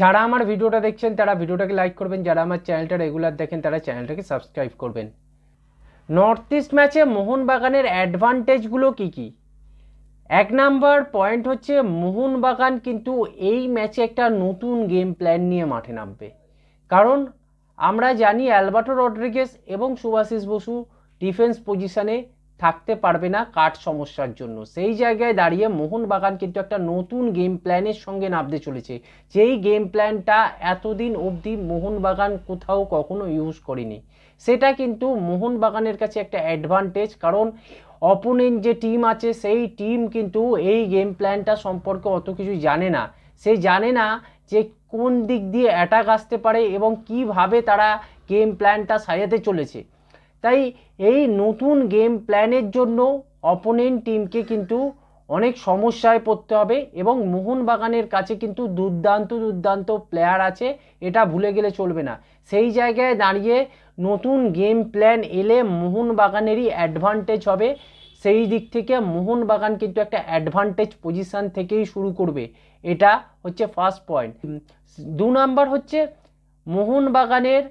যারা আমার ভিডিওটা দেখছেন, তারা ভিডিওটাকে লাইক করবেন। যারা আমার চ্যানেলটা রেগুলার দেখেন, তারা চ্যানেলটাকে সাবস্ক্রাইব করবেন। নর্থ ইস্ট ম্যাচে মোহনবাগানের অ্যাডভান্টেজগুলো কী কী? এক নাম্বার পয়েন্ট হচ্ছে, মোহনবাগান কিন্তু এই ম্যাচে একটা নতুন গেম প্ল্যান নিয়ে মাঠে নামবে। কারণ আমরা জানি অ্যালবার্টো রড্রিগেস এবং সুভাশিস বসু ডিফেন্স পজিশনে থাকতে পারবে না কাঠ সমস্যার জন্য। সেই জায়গায় দাঁড়িয়ে মোহনবাগান কিন্তু একটা নতুন গেম প্ল্যানের সঙ্গে নামতে চলেছে। যেই গেম প্ল্যানটা এতদিন অবধি মোহনবাগান কোথাও কখনো ইউজ করেনি। সেটা কিন্তু মোহনবাগানের কাছে একটা অ্যাডভান্টেজ কারণ অপোনেন্ট যে টিম আছে, সেই টিম কিন্তু এই গেম প্ল্যানটা সম্পর্কে অত কিছু জানে না। সে জানে না যে কোন দিক দিয়ে অ্যাটাক আসতে পারে এবং কীভাবে তারা গেম প্ল্যানটা সাজাতে চলেছে। তাই এই নতুন গেম প্ল্যানের জন্য অপোনেন্ট টিমকে কিন্তু অনেক সমস্যায় পড়তে হবে এবং মোহনবাগানের কাছে কিন্তু দুর্দান্ত দুর্দান্ত প্লেয়ার আছে, এটা ভুলে গেলে চলবে না। সেই জায়গায় দাঁড়িয়ে নতুন গেম প্ল্যান এলে মোহনবাগানেরই অ্যাডভান্টেজ হবে। সেই দিক থেকে মোহনবাগান কিন্তু একটা অ্যাডভান্টেজ পজিশান থেকেই শুরু করবে। এটা হচ্ছে ফার্স্ট পয়েন্ট দু নাম্বার হচ্ছে মোহনবাগানের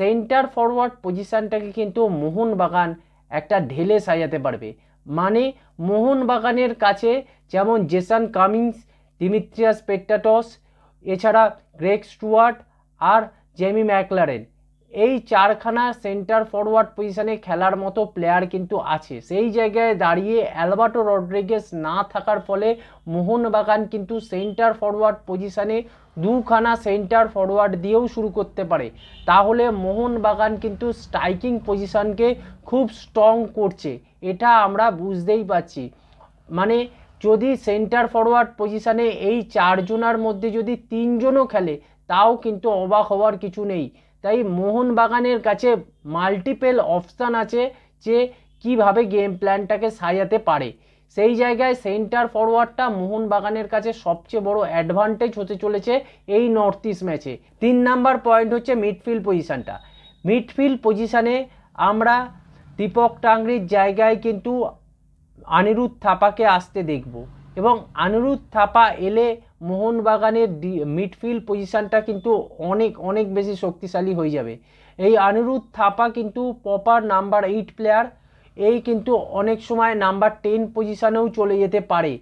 সেন্টার ফরওয়ার্ড পজিশানটাকে কিন্তু মোহনবাগান একটা ঢেলে সাজাতে পারবে। মানে মোহনবাগানের কাছে যেমন জেসান কামিংস দিমিত্রিয়াস পেট্টাটস এছাড়া গ্রেগ স্টুয়ার্ট আর জেমি ম্যাকলারেন। এই চারখানা সেন্টার ফরওয়ার্ড পজিশানে খেলার মতো প্লেয়ার কিন্তু আছে। সেই জায়গায় দাঁড়িয়ে অ্যালবার্টো রড্রিগেস না থাকার ফলে মোহনবাগান কিন্তু সেন্টার ফরওয়ার্ড পজিশনে দুখানা সেন্টার ফরওয়ার্ড দিয়েও শুরু করতে পারে। তাহলে মোহনবাগান কিন্তু স্ট্রাইকিং পজিশনকে খুব স্ট্রং করছে। এটা আমরা বুঝতেই পারছি। মানে যদি সেন্টার ফরওয়ার্ড পজিশনে এই চারজনার মধ্যে যদি তিনজনও খেলে, তাও কিন্তু অবাক হওয়ার কিছু নেই। তাই মোহনবাগানের কাছে মাল্টিপেল অপশান আছে যে কীভাবে গেম প্ল্যানটাকে সাজাতে পারে। সেই জায়গায় সেন্টার ফরওয়ার্ডটা মোহনবাগানের কাছে সবচেয়ে বড় অ্যাডভান্টেজ হতে চলেছে এই নর্থ ইস্ট ম্যাচে তিন নাম্বার পয়েন্ট হচ্ছে মিডফিল্ড পজিশানটা মিডফিল্ড পজিশানে আমরা দীপক টাংরির জায়গায় কিন্তু আনিরুদ্ধ থাপাকে আসতে দেখব এবং আনিরুদ্ধ থাপা এলে মোহনবাগানের মিডফিল্ড পজিশানটা কিন্তু অনেক অনেক বেশি শক্তিশালী হয়ে যাবে। এই আনিরুদ্ধ থাপা কিন্তু প্রপার নাম্বার এইট প্লেয়ার এই কিন্তু অনেক সময় নাম্বার টেন পজিশানেও চলে যেতে পারে।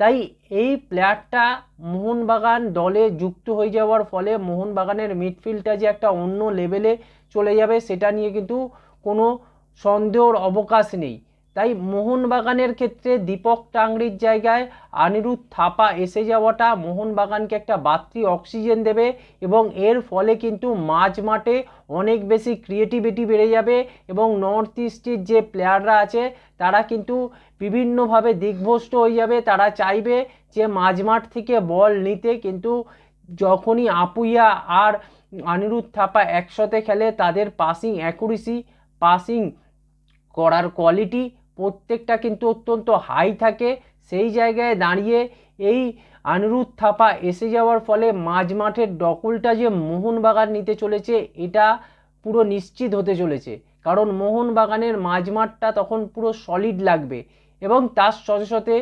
তাই এই প্লেয়ারটা মোহনবাগান দলে যুক্ত হয়ে যাওয়ার ফলে মোহনবাগানের মিডফিল্ডটা যে একটা অন্য লেভেলে চলে যাবে, সেটা নিয়ে কিন্তু কোনো সন্দেহর অবকাশ নেই। তাই মোহনবাগানের ক্ষেত্রে দীপক টাংরির জায়গায় আনিরুদ্ধ থাপা এসে যাওয়াটা মোহনবাগানকে একটা বাড়তি অক্সিজেন দেবে এবং এর ফলে কিন্তু মাঝ মাঠে অনেক বেশি ক্রিয়েটিভিটি বেড়ে যাবে এবং নর্থ ইস্টের যে প্লেয়াররা আছে তারা কিন্তু বিভিন্নভাবে দিগ্ভ্রষ্ট হয়ে যাবে। তারা চাইবে যে মাঝমাঠ থেকে বল নিতে কিন্তু যখনই আপুইয়া আর আনিরুদ্ধ থাপা একসাথে খেলে তাদের পাসিং অ্যাকুরেসি পাসিং করার কোয়ালিটি প্রত্যেকটা কিন্তু অত্যন্ত হাই থাকে। সেই জায়গায় দাঁড়িয়ে এই আনিরুদ্ধ থাপা এসে যাওয়ার ফলে মাঝ মাঠের দখলটা যে মোহনবাগান নিতে চলেছে, এটা পুরো নিশ্চিত হতে চলেছে। কারণ মোহনবাগানের মাঝমাঠটা তখন পুরো সলিড লাগবে এবং তার সাথে সাথে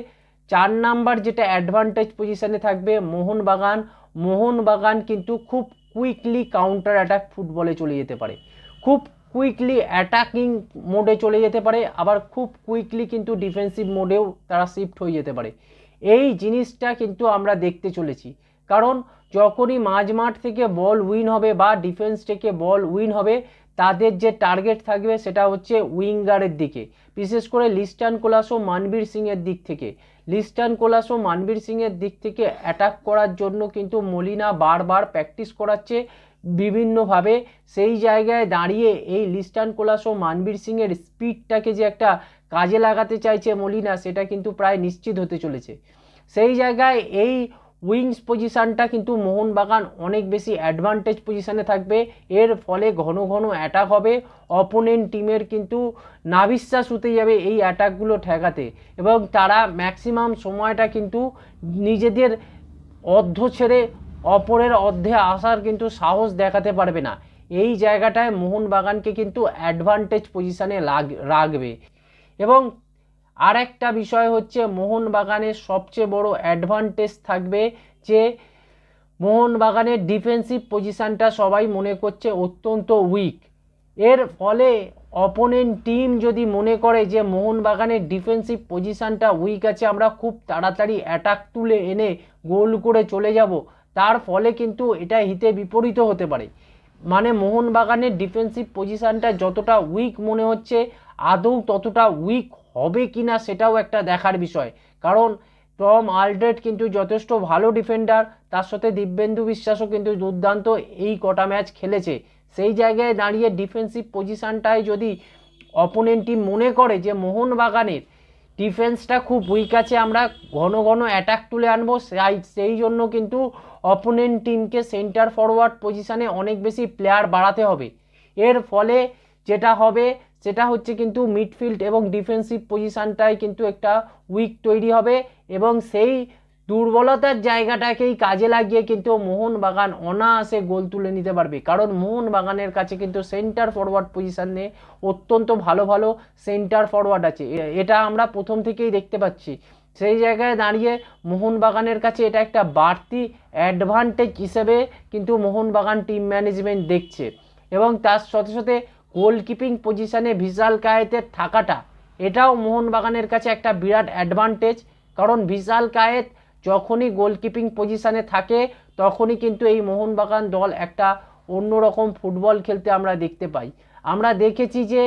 চার নাম্বার যেটা অ্যাডভান্টেজ পজিশানে থাকবে মোহনবাগান মোহনবাগান কিন্তু খুব কুইকলি কাউন্টার অ্যাটাক ফুটবলে চলে যেতে পারে। খুব কুইকলি অ্যাটাকিং মোডে চলে যেতে পারে, আবার খুব কুইকলি কিন্তু ডিফেন্সিভ মোডেও তারা শিফট হয়ে যেতে পারে। এই জিনিসটা কিন্তু আমরা দেখতে চলেছি। কারণ যখনই মাঝমাঠ থেকে বল উইন হবে বা ডিফেন্স থেকে বল উইন হবে, তাদের যে টার্গেট থাকবে সেটা হচ্ছে উইঙ্গারের দিকে। বিশেষ করে লিস্টান কোলাস ও মানবীর সিংয়ের দিক থেকে। লিস্টান কোলাস ও মানবীর সিংয়ের দিক থেকে অ্যাটাক করার জন্য কিন্তু মলিনা বারবার প্র্যাকটিস করাচ্ছে। বিভিন্নভাবে সেই জায়গায় দাঁড়িয়ে এই লিস্টান কোলাস ও মানবীর সিংয়ের স্পিডটাকে যে একটা কাজে লাগাতে চাইছে মলিনা, সেটা কিন্তু প্রায় নিশ্চিত হতে চলেছে। সেই জায়গায় এই উইংস পজিশানটা কিন্তু মোহনবাগান অনেক বেশি অ্যাডভান্টেজ পজিশানে থাকবে। এর ফলে ঘন ঘন অ্যাটাক হবে। অপোনেন্ট টিমের কিন্তু নাবিশ্বাস হতে যাবে এই অ্যাটাকগুলো ঠেকাতে। এবং তারা ম্যাক্সিমাম সময়টা কিন্তু নিজেদের অর্ধ ছেড়ে অপরের অর্ধে আসার কিন্তু সাহস দেখাতে পারবে না। এই জায়গাটায় মোহনবাগানকে কিন্তু অ্যাডভান্টেজ পজিশানে লাগ রাখবে। এবং আর একটা বিষয় হচ্ছে মোহনবাগানের সবচেয়ে বড় অ্যাডভান্টেজ থাকবে যে মোহনবাগানের ডিফেন্সিভ পজিশানটা সবাই মনে করছে অত্যন্ত উইক এর ফলে অপোনেন্ট টিম যদি মনে করে যে মোহনবাগানের ডিফেন্সিভ পজিশানটা উইক আছে, আমরা খুব তাড়াতাড়ি অ্যাটাক তুলে এনে গোল করে চলে যাব। তার ফলে কিন্তু এটা হিতে বিপরীত হতে পারে। মানে মোহনবাগানের ডিফেন্সিভ পজিশানটা যতটা উইক মনে হচ্ছে, আদৌ ততটা উইক হবে কি না সেটাও একটা দেখার বিষয়। কারণ টম আলড্রেড কিন্তু যথেষ্ট ভালো ডিফেন্ডার তার সাথে দিব্যেন্দু বিশ্বাসও কিন্তু দুর্দান্ত এই কটা ম্যাচ খেলেছে। সেই জায়গায় দাঁড়িয়ে ডিফেন্সিভ পজিশানটায় যদি অপোনেন্ট টিম মনে করে যে মোহনবাগানের ডিফেন্সটা খুব উইক আছে, আমরা ঘন ঘন অ্যাটাক তুলে আনব। সেই জন্য কিন্তু অপোনেন্ট টিমকে সেন্টার ফরওয়ার্ড পজিশানে অনেক বেশি প্লেয়ার বাড়াতে হবে। এর ফলে যেটা হবে, সেটা হচ্ছে কিন্তু মিডফিল্ড এবং ডিফেন্সিভ পজিশানটায় কিন্তু একটা উইক তৈরি হবে এবং সেই দুর্বলতার জায়গাটাকেই কাজে লাগিয়ে কিন্তু মোহনবাগান অনায়াসে গোল তুলে নিতে পারবে। কারণ মোহনবাগানের কাছে কিন্তু সেন্টার ফরওয়ার্ড পজিশানে অত্যন্ত ভালো ভালো সেন্টার ফরওয়ার্ড আছে। এটা আমরা প্রথম থেকেই দেখতে পাচ্ছি। সেই জায়গায় দাঁড়িয়ে মোহনবাগানের কাছে এটা একটা বাড়তি অ্যাডভান্টেজ হিসেবে কিন্তু মোহনবাগান টিম ম্যানেজমেন্ট দেখছে। এবং তার সাথে সাথে গোলকিপিং পজিশানে ভিশাল কায়েতের থাকাটা, এটাও মোহনবাগানের কাছে একটা বিরাট অ্যাডভান্টেজ কারণ ভিশাল কায়েত যখনই গোলকিপিং পজিশানে থাকে, তখনই কিন্তু এই মোহনবাগান দল একটা অন্যরকম ফুটবল খেলতে আমরা দেখতে পাই। আমরা দেখেছি যে,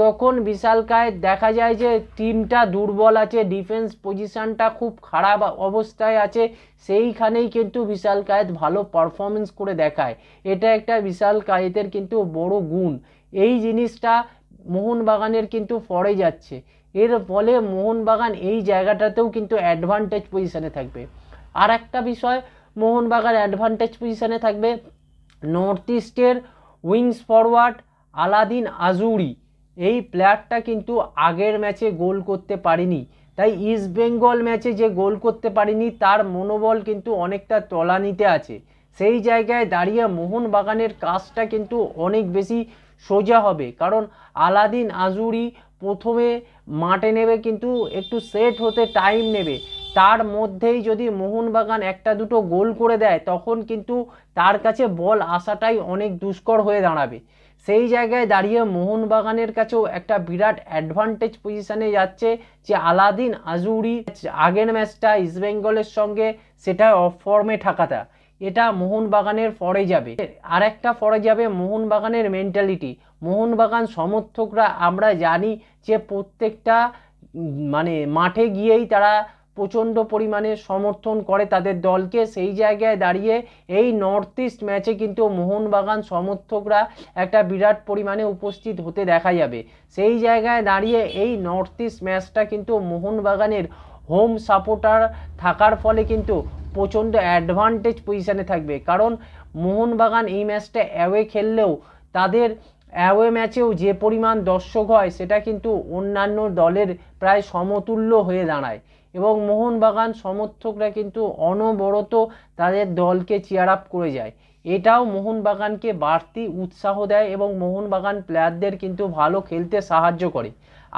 যখন বিশাল কায়েত দেখা যায় যে, টিমটা দুর্বল আছে ডিফেন্স পজিশানটা খুব খারাপ অবস্থায় আছে, সেইখানেই কিন্তু বিশাল কায়েত ভালো পারফরমেন্স করে দেখায়। এটা একটা বিশাল কায়েতের কিন্তু বড় গুণ। এই জিনিসটা মোহনবাগানের কিন্তু পড়ে যাচ্ছে। এর ফলে মোহনবাগান এই জায়গাটাতেও কিন্তু অ্যাডভান্টেজ পজিশানে থাকবে। আর একটা বিষয়, মোহনবাগান অ্যাডভান্টেজ পজিশানে থাকবে নর্থ ইস্টের উইংস ফরওয়ার্ড আলাদিন আজুরি। এই প্লেয়ারটা কিন্তু আগের ম্যাচে গোল করতে পারেনি। তাই ইস্ট বেঙ্গল ম্যাচে যে গোল করতে পারেনি, তার মনোবল কিন্তু অনেকটা তলানিতে আছে। সেই জায়গায় দাঁড়িয়ে মোহনবাগানের কাজটা কিন্তু অনেক বেশি সোজা হবে। কারণ আলাদিন আজুরি প্রথমে মাঠে নেবে, কিন্তু একটু সেট হতে টাইম নেবে। তার মধ্যেই যদি মোহনবাগান একটা দুটো গোল করে দেয়, তখন কিন্তু তার কাছে বল আসাটাই অনেক দুষ্কর হয়ে দাঁড়াবে। সেই জায়গায় দাঁড়িয়ে মোহনবাগানের কাছেও একটা বিরাট অ্যাডভান্টেজ পজিশানে যাচ্ছে যে আলাদিন আজুরি আগের ম্যাচটা ইস্টবেঙ্গলের সঙ্গে সেটা অফ ফর্মে থাকাটা এটা মোহনবাগানের ফরে যাবে। আর একটা ফরে যাবে মোহনবাগানের মেন্টালিটি মোহনবাগান সমর্থকরা আমরা জানি যে প্রত্যেকটা মানে মাঠে গিয়েই তারা প্রচণ্ড পরিমাণে সমর্থন করে তাদের দলকে। সেই জায়গায় দাঁড়িয়ে এই নর্থ ইস্ট ম্যাচে কিন্তু মোহনবাগান সমর্থকরা একটা বিরাট পরিমাণে উপস্থিত হতে দেখা যাবে। সেই জায়গায় দাঁড়িয়ে এই নর্থ ইস্ট ম্যাচটা কিন্তু মোহনবাগানের হোম সাপোর্টার থাকার ফলে কিন্তু প্রচণ্ড অ্যাডভান্টেজ পজিশানে থাকবে। কারণ মোহনবাগান এই ম্যাচটা অ্যাওয়ে খেললেও তাদের অ্যাওয়ে ম্যাচেও যে পরিমাণ দর্শক হয়, সেটা কিন্তু অন্যান্য দলের প্রায় সমতুল্য হয়ে দাঁড়ায়। এবং মোহনবাগান সমর্থকরা কিন্তু অনবরত তাদের দলকে চেয়ার আপ করে যায়। এটাও মোহনবাগানকে বাড়তি উৎসাহ দেয় এবং মোহনবাগান প্লেয়ারদের কিন্তু ভালো খেলতে সাহায্য করে।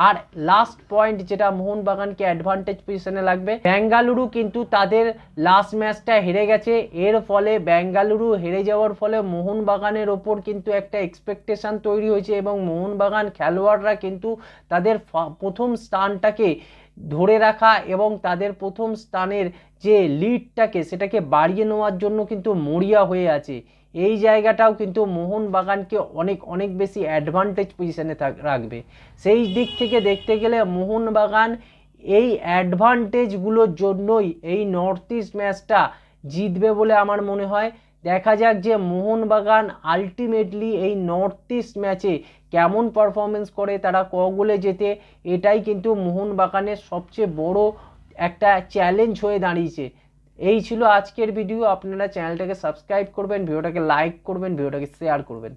আর লাস্ট পয়েন্ট যেটা মোহনবাগানকে অ্যাডভান্টেজ পজিশনে লাগবে, বেঙ্গালুরু কিন্তু তাদের লাস্ট ম্যাচটা হেরে গেছে। এর ফলে বেঙ্গালুরু হেরে যাওয়ার ফলে মোহনবাগানের ওপর কিন্তু একটা এক্সপেকটেশান তৈরি হয়েছে এবং মোহনবাগান খেলোয়াড়রা কিন্তু তাদের প্রথম স্থানটাকে ধরে রাখা এবং তাদের প্রথম স্থানের যে লিডটাকে সেটাকে বাড়িয়ে নেওয়ার জন্য কিন্তু মরিয়া হয়ে আছে। এই জায়গাটাও কিন্তু মোহনবাগানকে অনেক অনেক বেশি অ্যাডভান্টেজ পজিশনে রাখবে। সেই দিক থেকে দেখতে গেলে মোহনবাগান এই অ্যাডভান্টেজগুলোর জন্যই এই নর্থ ইস্ট ম্যাচটা জিতবে বলে আমার মনে হয়। দেখা যাক যে মোহনবাগান আলটিমেটলি এই নর্থ ইস্ট ম্যাচে কেমন পারফরমেন্স করে, তারা ক গোলে যেতে এটাই কিন্তু মোহনবাগানের সবচেয়ে বড় একটা চ্যালেঞ্জ হয়ে দাঁড়িয়েছে। এই ছিল আজকের ভিডিও আপনারা চ্যানেলটাকে সাবস্ক্রাইব করবেন ভিডিওটাকে লাইক করবেন ভিডিওটাকে শেয়ার করবেন।